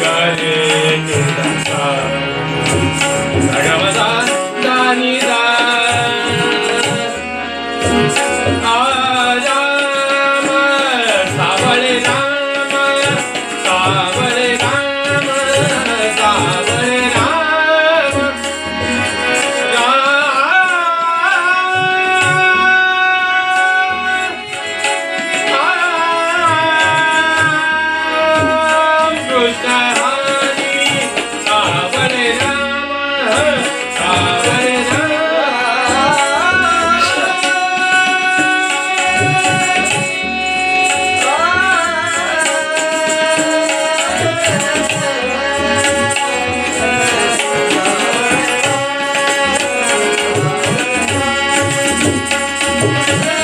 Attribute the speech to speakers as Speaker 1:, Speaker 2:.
Speaker 1: Ganesh Dasa Bhagavadan Dani Dani
Speaker 2: Thank you.